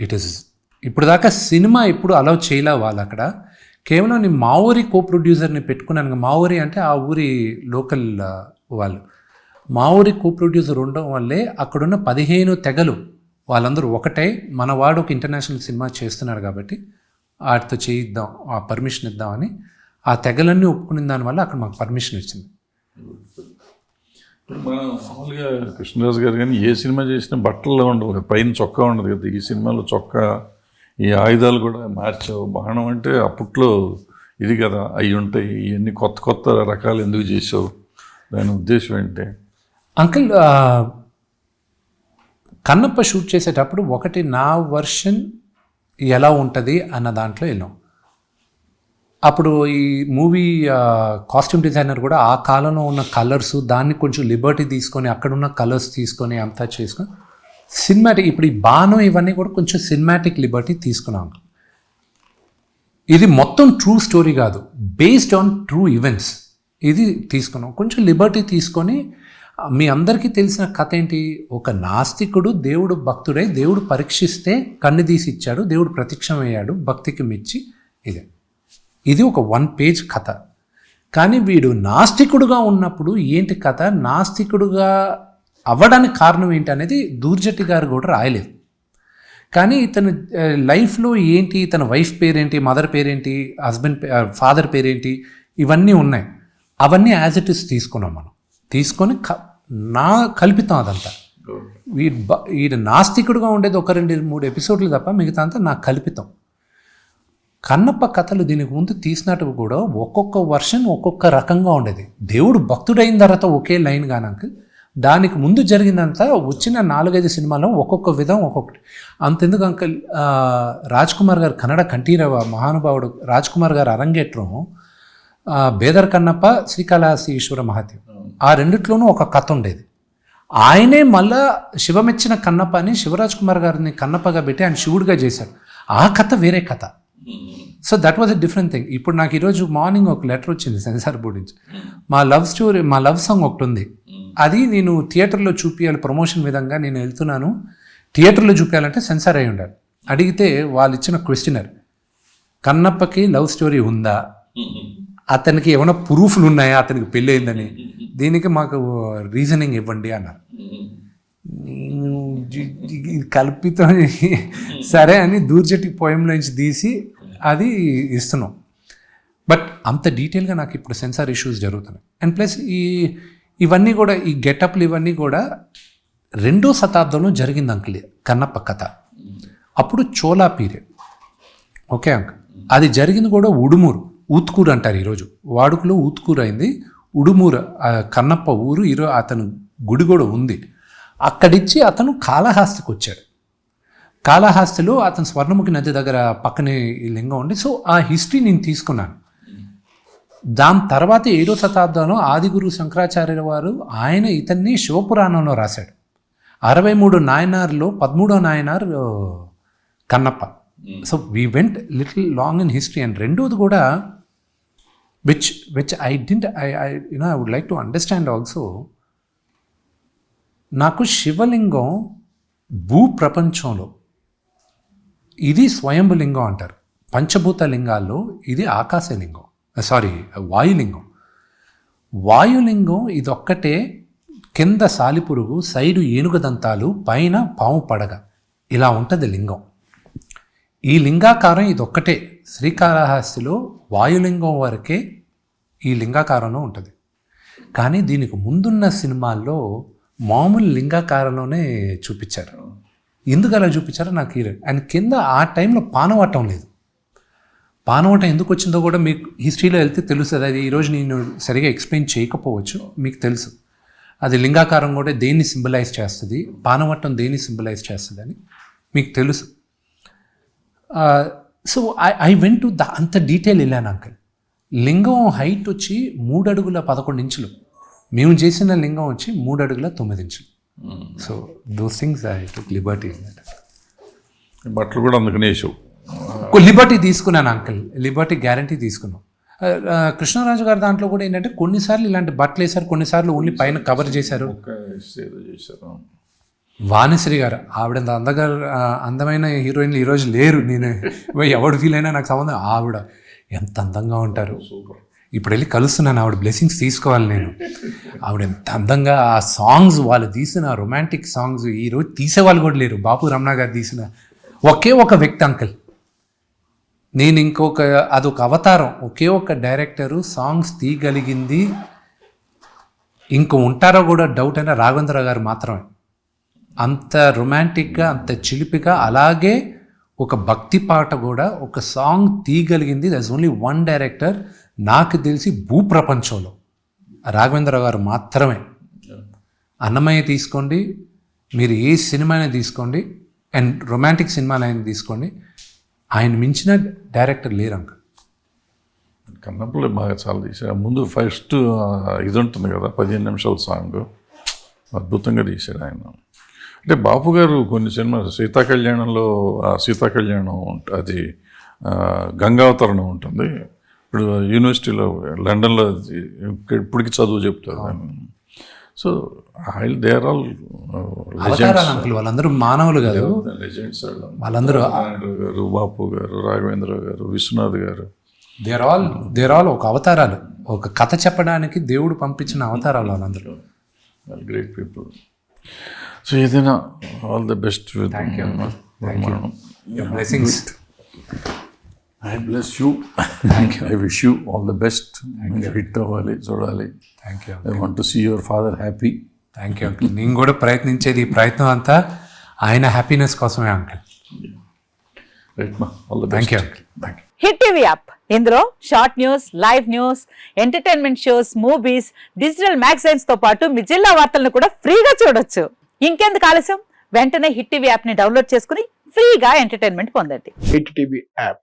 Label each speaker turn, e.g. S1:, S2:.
S1: It is ఇప్పుడు దాకా cinema ఇప్పుడు అలౌ చేయలే వాళ్ళు అక్కడ. కేవలం నేను మా ఊరి కో ప్రొడ్యూసర్ని పెట్టుకున్నాను. మా ఊరి అంటే ఆ ఊరి లోకల్ వాళ్ళు. మా ఊరి కో ప్రొడ్యూసర్ ఉండడం వల్లే అక్కడున్న పదిహేను తెగలు వాళ్ళందరూ ఒకటే. మన వాడు ఒక ఇంటర్నేషనల్ సినిమా చేస్తున్నారు కాబట్టి వాటితో చేయిద్దాం ఆ పర్మిషన్ ఇద్దామని ఆ తెగలన్నీ ఒప్పుకున్న దానివల్ల అక్కడ మాకు పర్మిషన్ ఇచ్చింది
S2: hmm. మనం మామూలుగా కృష్ణరాజు గారు కానీ ఏ సినిమా చేసినా బట్టల్లో ఉండదు కదా పైన చొక్కా ఉండదు కదా. ఈ సినిమాలో చొక్కా ఈ ఆయుధాలు కూడా మార్చావు. బాణం అంటే అప్పట్లో ఇది కదా అవి ఉంటాయి. ఇవన్నీ కొత్త కొత్త రకాలు ఎందుకు చేసావు? దాని ఉద్దేశం ఏంటి?
S1: అంకుల్ కన్నప్ప షూట్ చేసేటప్పుడు ఒకటి నా వర్షన్ ఎలా ఉంటుంది అన్న దాంట్లో వెళ్ళాం. అప్పుడు ఈ మూవీ కాస్ట్యూమ్ డిజైనర్ కూడా ఆ కాలంలో ఉన్న కలర్స్ దాన్ని కొంచెం లిబర్టీ తీసుకొని అక్కడున్న కలర్స్ తీసుకొని అంతా చేసుకొని సినిమాటిక్ ఇప్పుడు ఈ బాణం ఇవన్నీ కూడా కొంచెం సినిమాటిక్ లిబర్టీ తీసుకున్నాం. ఇది మొత్తం ట్రూ స్టోరీ కాదు. బేస్డ్ ఆన్ ట్రూ ఈవెంట్స్ ఇది తీసుకున్నాం. కొంచెం లిబర్టీ తీసుకొని మీ అందరికీ తెలిసిన కథ ఏంటి? ఒక నాస్తికుడు దేవుడు భక్తుడై దేవుడు పరీక్షిస్తే కన్ను తీసి ఇచ్చాడు దేవుడు ప్రత్యక్షమయ్యాడు భక్తికి మెచ్చి ఇదే. ఇది ఒక వన్ పేజ్ కథ. కానీ వీడు నాస్తికుడుగా ఉన్నప్పుడు ఏంటి కథ? నాస్తికుడుగా అవ్వడానికి కారణం ఏంటి అనేది దూర్జట్టి గారు కూడా రాయలేదు. కానీ ఇతను లైఫ్లో ఏంటి? తన వైఫ్ పేరేంటి? మదర్ పేరేంటి? హస్బెండ్ ఫాదర్ పేరేంటి? ఇవన్నీ ఉన్నాయి. అవన్నీ యాజ్ ఇట్ ఇస్ తీసుకున్నాం మనం. తీసుకొని క- నా కల్పితం అదంతా. వీడు బ- వీడు నాస్తికుడుగా ఉండేది ఒక రెండు మూడు ఎపిసోడ్లు తప్ప మిగతా అంతా నాకు కల్పితం. కన్నప్ప కథలు దీనికి ముందు తీసినట్టు కూడా ఒక్కొక్క వర్షన్ ఒక్కొక్క రకంగా ఉండేది. దేవుడు భక్తుడైన తర్వాత ఒకే లైన్ కానాక దానికి ముందు జరిగిందంతా వచ్చిన నాలుగైదు సినిమాలో ఒక్కొక్క విధం ఒక్కొక్కటి. అంతెందుకు అంకల్ రాజ్ కుమార్ గారు కన్నడ కంఠీరవ మహానుభావుడు రాజ్ కుమార్ గారు అరంగేట్రం బేదర్ కన్నప్ప శ్రీకాళహస్తి ఈశ్వర మహాదేవ్. ఆ రెండిట్లోనూ ఒక కథ ఉండేది. ఆయనే మళ్ళా శివమెచ్చిన కన్నప్ప అని శివరాజ్ కుమార్ గారిని కన్నప్పగా పెట్టి ఆయన శివుడిగా చేశాడు. ఆ కథ వేరే కథ. So that was a different thing. ఇప్పుడు నాకు ఈరోజు మార్నింగ్ ఒక లెటర్ వచ్చింది సెన్సార్ బోర్డు నుంచి. మా లవ్ స్టోరీ మా లవ్ సాంగ్ ఒకటి ఉంది అది నేను థియేటర్లో చూపించాలి ప్రమోషన్ విధంగా నేను వెళ్తున్నాను. థియేటర్లో చూపించాలంటే సెన్సార్ అయి ఉండాలి. అడిగితే వాళ్ళు ఇచ్చిన క్వశ్చనర్ కన్నప్పకి లవ్ స్టోరీ ఉందా? అతనికి ఏమైనా ప్రూఫ్లు ఉన్నాయా? అతనికి పెళ్ళి అయిందని దీనికి మాకు రీజనింగ్ ఇవ్వండి అన్నారు. ఇది కల్పితం. సరే అని దూర్జటి పోయంలోంచి తీసి అది ఇస్తున్నాం. బట్ అంత డీటెయిల్గా నాకు ఇప్పుడు సెన్సార్ ఇష్యూస్ జరుగుతున్నాయి. అండ్ ప్లస్ ఈ ఇవన్నీ కూడా ఈ గెటప్లు ఇవన్నీ కూడా రెండో శతాబ్దంలో జరిగింది అంకుల్ కన్నప్ప కథ. అప్పుడు చోలా పీరియడ్ ఓకే అంక అది జరిగింది కూడా ఉడుమూరు ఊత్కూరు అంటారు ఈరోజు. వాడుకలో ఊత్కూరు అయింది. ఉడుమూరు కన్నప్ప ఊరు ఈరోజు అతను గుడి కూడా ఉంది. అక్కడిచ్చి అతను కాళహస్తికి వచ్చాడు కాళహస్తిలో అతను స్వర్ణముఖి నది దగ్గర పక్కనే ఈ లింగం ఉంది. సో ఆ హిస్టరీ నేను తీసుకున్నాను. దాని తర్వాత ఏడో శతాబ్దంలో ఆదిగురు శంకరాచార్యుల వారు ఆయన ఇతన్ని శివపురాణంలో రాశాడు. అరవై మూడు నాయనార్లో పదమూడో Nayanar Kannappa. So we went little long in history and రెండోది కూడా which which I didn't I I you know I would like to understand also నాకు శివలింగం భూ ప్రపంచంలో ఇది స్వయంభులింగం అంటారు. పంచభూత లింగాల్లో ఇది ఆకాశలింగం. సారీ వాయులింగం. వాయులింగం ఇదొక్కటే కింద సాలిపురుగు సైడు ఏనుగు దంతాలు పైన పాము పడగ. ఇలా ఉంటుంది లింగం. ఈ లింగాకారం ఇదొక్కటే. శ్రీకాళహస్తిలో వాయులింగం వరకే ఈ లింగాకారంలో ఉంటుంది. కానీ దీనికి ముందున్న సినిమాల్లో మామూలు లింగాకారంలోనే చూపించారు. ఎందుకు అలా చూపించారో నాకు క్లియర్ అండ్ కింద ఆ టైంలో పానవటం లేదు. పానవటం ఎందుకు వచ్చిందో కూడా మీకు హిస్టరీలో వెళ్తే తెలుస్తుంది. అది ఈరోజు నేను సరిగా ఎక్స్ప్లెయిన్ చేయకపోవచ్చు. మీకు తెలుసు. అది లింగాకారం కూడా దేన్ని సింబలైజ్ చేస్తుంది? పానవట్టం దేన్ని సింబలైజ్ చేస్తుంది అని మీకు తెలుసు. So I I went to the అంత డీటెయిల్ వెళ్ళాను అంకల్ లింగం హైట్ వచ్చి మూడు అడుగుల పదకొండు ఇంచులు. మేము చేసిన లింగం వచ్చి మూడు అడుగుల తొమ్మిది ఇంచులు. So those things I took liberty
S2: బట్టలు కూడా అందుకనే
S1: లిబర్టీ తీసుకున్నాను అంకల్ లిబర్టీ గ్యారంటీ తీసుకున్నాం. ఆ, ఆ, కృష్ణరాజు గారి దాంట్లో కూడా ఏంటంటే కొన్నిసార్లు ఇలాంటి బట్టలు వేశారు కొన్నిసార్లు ఓన్లీ పైన కవర్ చేశారు. వాణిశ్రీ గారు ఆవిడ అంత అందగా ఆ, అందమైన హీరోయిన్లు ఈరోజు లేరు. నేను ఎవడు ఫీల్ అయినా నాకు సంబంధం ఆవిడ ఎంత అందంగా ఉంటారు. ఇప్పుడు వెళ్ళి కలుస్తున్నాను ఆవిడ బ్లెస్సింగ్స్ తీసుకోవాలి నేను. ఆవిడ ఎంత అందంగా ఆ సాంగ్స్ వాళ్ళు తీసిన రొమాంటిక్ సాంగ్స్ ఈరోజు తీసేవాళ్ళు కూడా లేరు. బాపు రమణ గారు తీసిన ఒకే ఒక వ్యక్తి అంకల్ నేను ఇంకొక అదొక అవతారం. ఒకే ఒక డైరెక్టరు సాంగ్స్ తీయగలిగింది. ఇంకో ఉంటారో కూడా డౌట్ అయినా రాఘవేంద్ర గారు మాత్రమే. అంత రొమాంటిక్గా అంత చిలిపిగా అలాగే ఒక భక్తి పాట కూడా ఒక సాంగ్ తీయగలిగింది. దస్ ఓన్లీ వన్ డైరెక్టర్ నాకు తెలిసి భూప్రపంచంలో. రాఘవేంద్ర గారు మాత్రమే. అన్నమయ్య తీసుకోండి మీరు ఏ సినిమానే తీసుకోండి అండ్ రొమాంటిక్ సినిమాలైనా తీసుకోండి. ఆయన మించిన డైరెక్టర్ లేరు అంక
S2: కన్నప్పలే బాగా చాలా తీసారు ముందు ఫస్ట్ ఇది ఉంటుంది కదా పదిహేను నిమిషాల సాంగ్. అద్భుతంగా తీశాడు ఆయన. అంటే బాపు గారు కొన్ని సినిమా సీతా కళ్యాణంలో ఆ సీతా కళ్యాణం అది గంగావతరణం ఉంటుంది. ఇప్పుడు యూనివర్సిటీలో లండన్లో ఇప్పటికి చదువు చెప్తారు. So oil they are all
S1: uncle వాళ్ళందరూ మానవులు కాదు.
S2: లెజెండ్స్
S1: వాళ్ళందరూ
S2: గారు బాపు గారు రాఘవేంద్ర గారు విశ్వనాథ్ గారు.
S1: దేర్ ఆల్ దేర్ ఆల్ ఒక అవతారాలు. ఒక కథ చెప్పడానికి దేవుడు పంపించిన అవతారాలు వాళ్ళందరూ.
S2: గ్రేట్ పీపుల్ సో ఏదైనా all the best with
S1: blessings
S2: I bless you I wish you all the best hit అవ్వాలి చూడాలి
S1: thank you
S2: I want to see your father happy
S1: thank you uncle నేను కూడా ప్రయత్నించేది ఈ ప్రయత్నం అంతా ఆయన హ్యాపీనెస్ కోసమే అంకుల్
S2: రైట్ మా all the
S1: thank
S2: best
S1: you uncle thank you
S3: hit TV app ఇందులో short news live news entertainment shows movies digital మ్యాగజైన్స్తో పాటు మీ జిల్లా వార్తలను కూడా ఫ్రీగా చూడొచ్చు. ఇంకెందుకు ఆలస్యం? వెంటనే హిట్ టీవీ యాప్ని డౌన్లోడ్ చేసుకుని ఫ్రీగా ఎంటర్టైన్మెంట్ పొందండి.
S4: Hit TV app